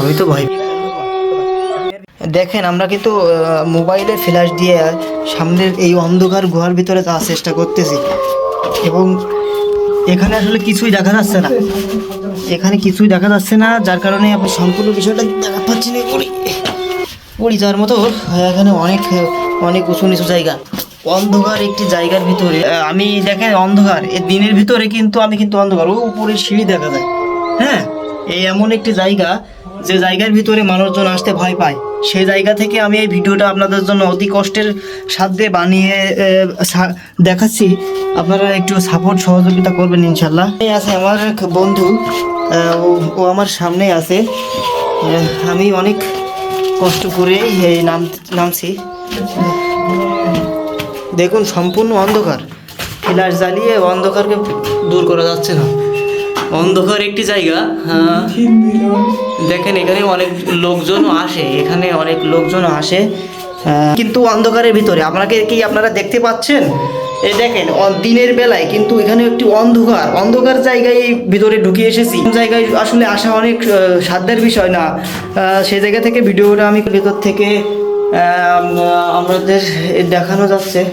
আমি তো ভয় দেখেন, আমরা কিন্তু মোবাইলে ফ্ল্যাশ দিয়ে সামনের এই অন্ধকার গুহার ভিতরে যাওয়ার চেষ্টা করতেছি। এবং এখানে আসলে কিছুই দেখা যাচ্ছে না। এখানে কিছুই দেখা যাচ্ছে না, যার কারণে আপনি সম্পূর্ণ বিষয়টা দেখা পাচ্ছি না, পড়ি। পড়ি যাওয়ার মতো এখানে অনেক অনেক উঁচু নিচু জায়গা। অন্ধকার একটি জায়গার ভিতরে আমি দেখেন অন্ধকার। এই দিনের ভিতরে কিন্তু, আমি কিন্তু অন্ধকার। ও উপরে সিঁড়ি দেখা যায়। হ্যাঁ? এই এমন একটি জায়গা যে জায়গার ভিতরে মানুষজন আসতে ভয় পায়। সেই জায়গা থেকে আমি এই ভিডিওটা আপনাদের জন্য অতি কষ্টের সাধ্যে বানিয়ে দেখাচ্ছি। আপনারা একটু সাপোর্ট সহযোগিতা করবেন ইনশাল্লাহ এই আছে আমার এক বন্ধু ও- ও আমার সামনে আছে। আমি অনেক কষ্ট করে এই নাম, নামছি। দেখুন, সম্পূর্ণ অন্ধকার। ফ্ল্যাশ জ্বালিয়ে অন্ধকারকে দূর করা যাচ্ছে না। অন্ধকার একটি জায়গা আহ, দেখেন এখানে অনেক লোকজনও আসে এখানে অনেক লোকজন আসে কিন্তু অন্ধকারের ভিতরে আপনাকে কি আপনারা দেখতে পাচ্ছেন? এই দেখেন দিনের বেলায় কিন্তু এখানে একটি অন্ধকার অন্ধকার জায়গায় ভিতরে ঢুকে এসেছি। জায়গায় আসলে আসা অনেক সাধ্যের বিষয় না সে জায়গা থেকে ভিডিওটা আমি ভিতর থেকে আমাদের দেখানো যাচ্ছে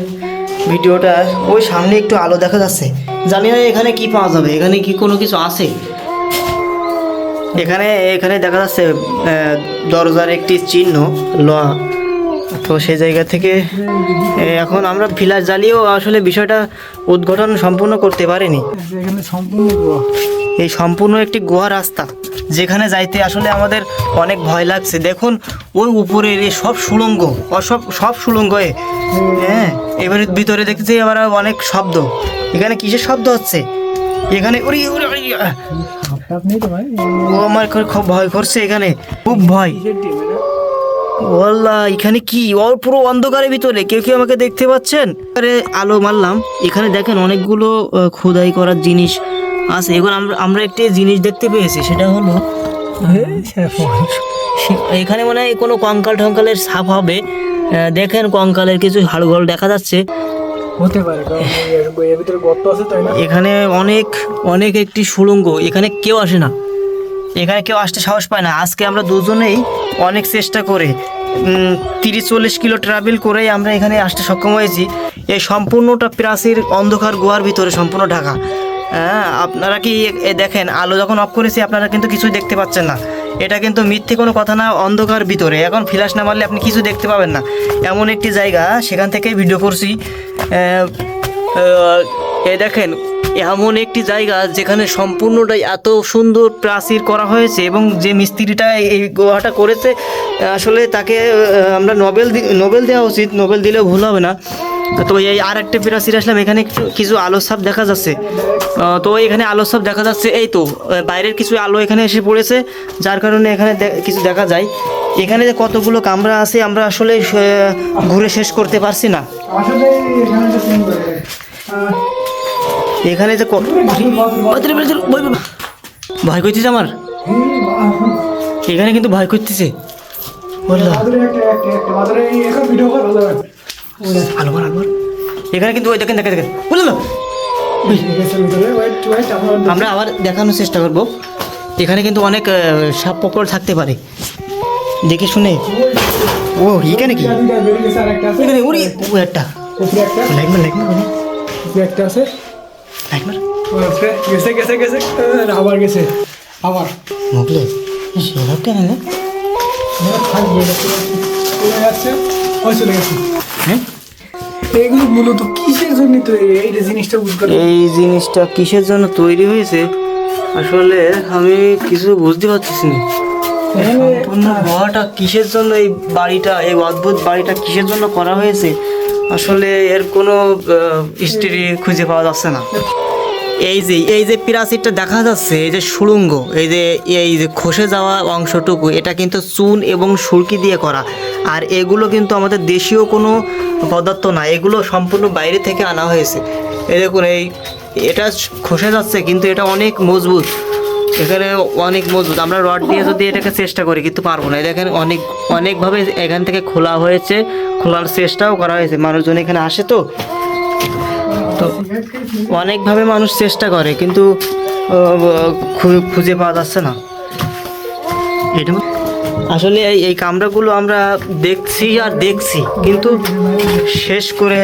ভিডিওটা ওই সামনে একটু আলো দেখা যাচ্ছে। জানি না এখানে কি পাওয়া যাবে এখানে কি কোনো কিছু আছে? এখানে এখানে দেখা যাচ্ছে দরজার একটি চিহ্ন লোহা। তো সেই জায়গা থেকে এখন আমরা ফিলার জ্বালিয়েও আসলে বিষয়টা উদ্ঘাটন সম্পূর্ণ করতে পারিনি। সম্পূর্ণ এই সম্পূর্ণ একটি গুহা রাস্তা যেখানে যাইতে আসলে আমাদের অনেক ভয় লাগছে। দেখুন ওই উপরের এই সব সুড়ঙ্গ ও সব সব সুড়ঙ্গ এ। হ্যাঁ এবারে ভিতরে দেখতেছি আবার অনেক শব্দ। এখানে কিসের শব্দ হচ্ছে? এখানে ওরে ওরে ও আমার খুব- ভয় করছে এখানে। খুব ভয়। ওয়াল্লাহ এখানে কি? ওর পুরো অন্ধকারের ভিতরে। কেউ কি আমাকে দেখতে পাচ্ছেন? আরে আলো মারলাম। এখানে দেখেন অনেকগুলো খোদাই করার জিনিস আছে। এবার আমরা আমরা একটি জিনিস দেখতে পেয়েছি সেটা হলো। সে- এখানে মনে হয় কোনো কঙ্কাল ঠঙ্কালের সাপ হবে। দেখেন কঙ্কালের কিছু হাড়গোল দেখা যাচ্ছে। হতে পারে কারণ এর এর ভিতরে গর্ত আছে তাই না? এখানে অনেক অনেক একটি সুড়ঙ্গ এখানে কেউ আসে না। এখানে কেউ আসতে সাহস পায় না। আজকে আমরা দুজনেই অনেক চেষ্টা করে তিরিশ চল্লিশ কিলো ট্রাভেল করেই আমরা এখানে আসতে সক্ষম হয়েছি। এই সম্পূর্ণটা প্রাচীর অন্ধকার গুহার ভিতরে সম্পূর্ণ ঢাকা। হ্যাঁ আপনারা কি দেখেন আলো যখন অফ করেছি আপনারা কিন্তু কিছুই দেখতে পাচ্ছেন না। এটা কিন্তু মিথ্যে কোনো কথা না, অন্ধকার ভিতরে। এখন ফ্ল্যাশ না মারলে আপনি কিছু দেখতে পাবেন না। এমন একটি জায়গা, সেখান থেকেই ভিডিও করছি। এ দেখেন, এমন একটি জায়গা যেখানে সম্পূর্ণটাই এত সুন্দর প্রাচীর করা হয়েছে এবং যে মিস্ত্রিটা এই গুহাটা করেছে, আসলে তাকে আমরা নোবেল নোবেল দেওয়া উচিত। নোবেল দিলেও ভুল হবে না। তো এই আর একটা প্রাচীর আসলাম এখানে কিছু- কিছু আলোর ছাপ দেখা যাচ্ছে। তো এখানে আলোর সাপ দেখা যাচ্ছে এই তো বাইরের কিছু আলো এখানে এসে পড়েছে যার কারণে এখানে কিছু দেখা যায়। এখানে যে কতগুলো কামরা আছে আমরা আসলে ঘুরে শেষ করতে পারছি না। এখানে যে। ভয় করতেছে আমার? এখানে কিন্তু ভয় করতেছে। বললাম এখন কিন্তু ওই দেখেন দেখেন দেখেন। ওয়েট আমরা আবার দেখানোর চেষ্টা করব। এখানে কিন্তু অনেক সাপ পকড় থাকতে পারে। দেখে শুনে। ও এখানে কি? একটা আছে। এখানে ওরে ও একটা। লাইট মার লাইট মার একটা আছে। লাইট মার। গেছে গেছে গেছে। আবার গেছে। আবার। মুখলে সেরকম কেন না ওই চলে গেছে হ্যাঁ? এগুলো মূলত কিসের জন্য তৈরি? এই জিনিসটা বুঝতে এই জিনিসটা কিসের জন্য তৈরি হয়েছে? আসলে আমি কিছু বুঝতে পারতেছি না। সম্পূর্ণ গুহাটা কিসের জন্য এই বাড়িটা এই অদ্ভুত বাড়িটা কিসের জন্য করা হয়েছে? আসলে এর কোনো হিস্ট্রি খুঁজে পাওয়া যাচ্ছে না। এই যে এই যে প্রাচীরটা দেখা যাচ্ছে, এই যে সুড়ঙ্গ, এই যে এই যে খসে যাওয়া অংশটুকু, এটা কিন্তু চুন এবং সুরকি দিয়ে করা। আর এগুলো কিন্তু আমাদের দেশীয় কোনো পদার্থ না, এগুলো সম্পূর্ণ বাইরে থেকে আনা হয়েছে। এই দেখুন, এই, এটা খসে যাচ্ছে, কিন্তু এটা অনেক মজবুত। এখানে অনেক মজবুত। আমরা রড দিয়ে যদি এটাকে চেষ্টা করি, কিন্তু পারব না। দেখেন, অনেক, অনেকভাবে এখান থেকে খোলা হয়েছে, খোলার চেষ্টাও করা হয়েছে। মানুষজন এখানে আসে তো তো অনেকভাবে মানুষ চেষ্টা করে, কিন্তু খুঁজে পাওয়া যাচ্ছে না। এটা আসলে এই এই কামরাগুলো আমরা দেখছি আর দেখছি, কিন্তু শেষ করে,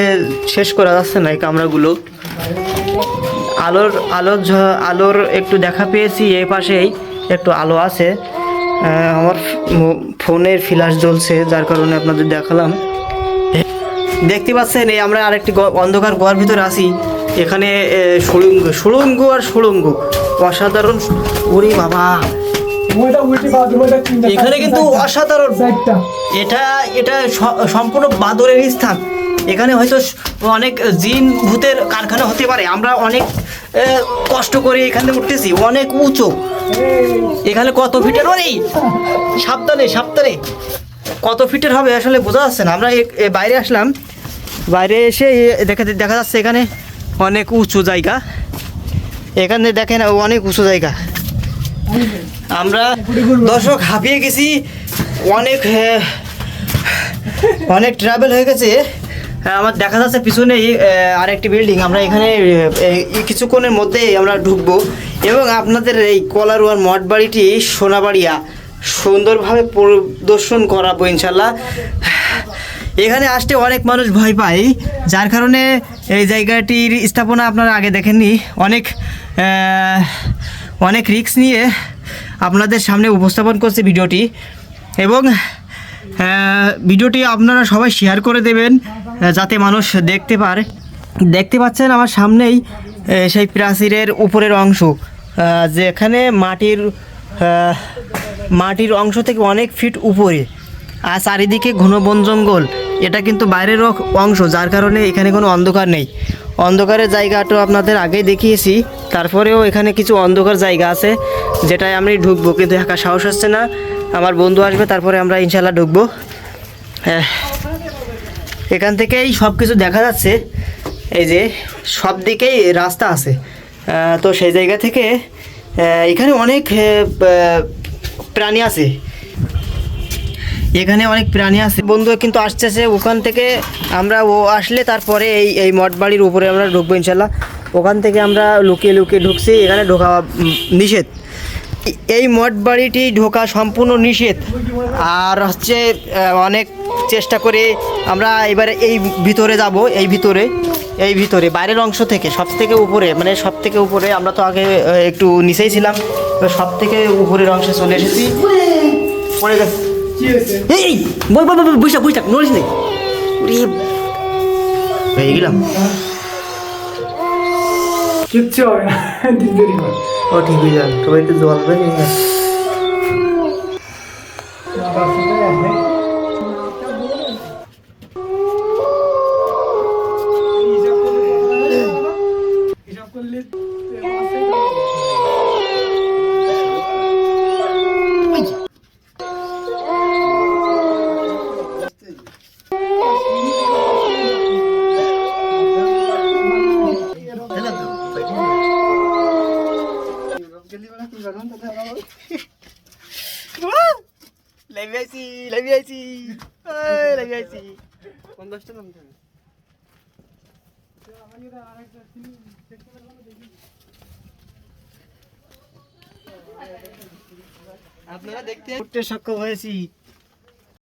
শেষ করা যাচ্ছে না এই কামরাগুলো। আলোর আলোর আলোর একটু দেখা পেয়েছি, এই পাশেই একটু আলো আছে। আমার ফোনের ফ্ল্যাশ জ্বলছে, যার কারণে আপনাদের দেখালাম। দেখতে পাচ্ছেন এই আমরা আরেকটি অন্ধকার গুহার ভিতরে আছি। এখানে সুড়ঙ্গ সুড়ঙ্গ আর সুড়ঙ্গ। অসাধারণ ওরে বাবা। এখানে কিন্তু অসাধারণ। এটা এটা সম্পূর্ণ বাদরের স্থান। এখানে হয়তো অনেক জিন ভূতের কারখানা হতে পারে। আমরা অনেক কষ্ট করে এখানে উঠতেছি। অনেক উঁচু। এখানে কত ফিটের? ওরে! সাবধানে সাবধানে। কত ফিটের হবে আসলে বোঝা যাচ্ছে না। আমরা বাইরে আসলাম। বাইরে এসে দেখা দেখা যাচ্ছে এখানে অনেক উঁচু জায়গা। এখানে দেখেন অনেক উঁচু জায়গা। আমরা দর্শক হাঁপিয়ে গেছি। অনেক অনেক ট্রাভেল হয়ে গেছে। হ্যাঁ, আমার দেখা যাচ্ছে পিছনেই আহ, আরেকটি বিল্ডিং আমরা এখানে কিছুক্ষণের মধ্যেই আমরা ঢুকবো। এবং আপনাদের এই কলারুয়ার মঠ বাড়িটি সোনাবাড়িয়া। সুন্দরভাবে পরিদর্শন করাবো ইনশাল্লাহ। এখানে আসতে অনেক মানুষ ভয় পায়। যার কারণে এই জায়গাটির স্থাপনা আপনারা আগে দেখেননি। অনেক অনেক রিস্ক নিয়ে আপনাদের সামনে উপস্থাপন করছে ভিডিওটি। এবং ভিডিওটি আপনারা সবাই শেয়ার করে দেবেন, যাতে মানুষ দেখতে পারে, দেখতে পাচ্ছেন আমার সামনেই সেই প্রাচীরের উপরের অংশ। যেখানে মাটির মাটির অংশ থেকে অনেক ফিট উপরে। আর চারিদিকে ঘন বন জঙ্গল এটা কিন্তু বাইরের অংশ, যার কারণে এখানে কোনো অন্ধকার নেই। অন্ধকারের জায়গাটা আপনাদের আগেই দেখিয়েছি, তারপরেও এখানে কিছু অন্ধকার জায়গা আছে, যেটায় আমি ঢুকবো, কিন্তু একা সাহস হচ্ছে না। আমার বন্ধু আসবে, তারপরে আমরা ইনশাল্লাহ ঢুকবো। হ্যাঁ। এখান থেকেই সব কিছু দেখা যাচ্ছে, এই যে সব দিকেই রাস্তা আছে। তো সেই জায়গা থেকে এখানে অনেক প্রাণী আছে। এখানে অনেক প্রাণী আছে। বন্ধু কিন্তু আসতেছে ওখান থেকে আমরা ও আসলে তারপরে এই এই মঠ বাড়ির উপরে আমরা ঢুকবো ইনশাল্লাহ। ওখান থেকে আমরা লুকিয়ে লুকিয়ে ঢুকছি, এখানে ঢোকা নিষেধ। এই- মঠ বাড়িটি ঢোকা সম্পূর্ণ নিষেধ। আর হচ্ছে অনেক চেষ্টা করে আমরা এবারে এই ভিতরে যাব, এই ভিতরে এই ভিতরে, বাইরের অংশ থেকে সব থেকে উপরে মানে সব থেকে উপরে আমরা তো আগে একটু নিচেই ছিলাম সব থেকে উপরের অংশে চলে এসেছি। পড়ে গেছে। এই বল বল বুঝটা বুঝটা নড়িস নেই হয়ে গেলাম। কিচ্ছু হবে না ও ঠিক হয়ে। যাবে তবে একটু হিসাব লাইভে আছি লাইভে আছি লাইভে আছি পঞ্চাশটা নাম আপনারা দেখতে সক্ষম হয়েছি।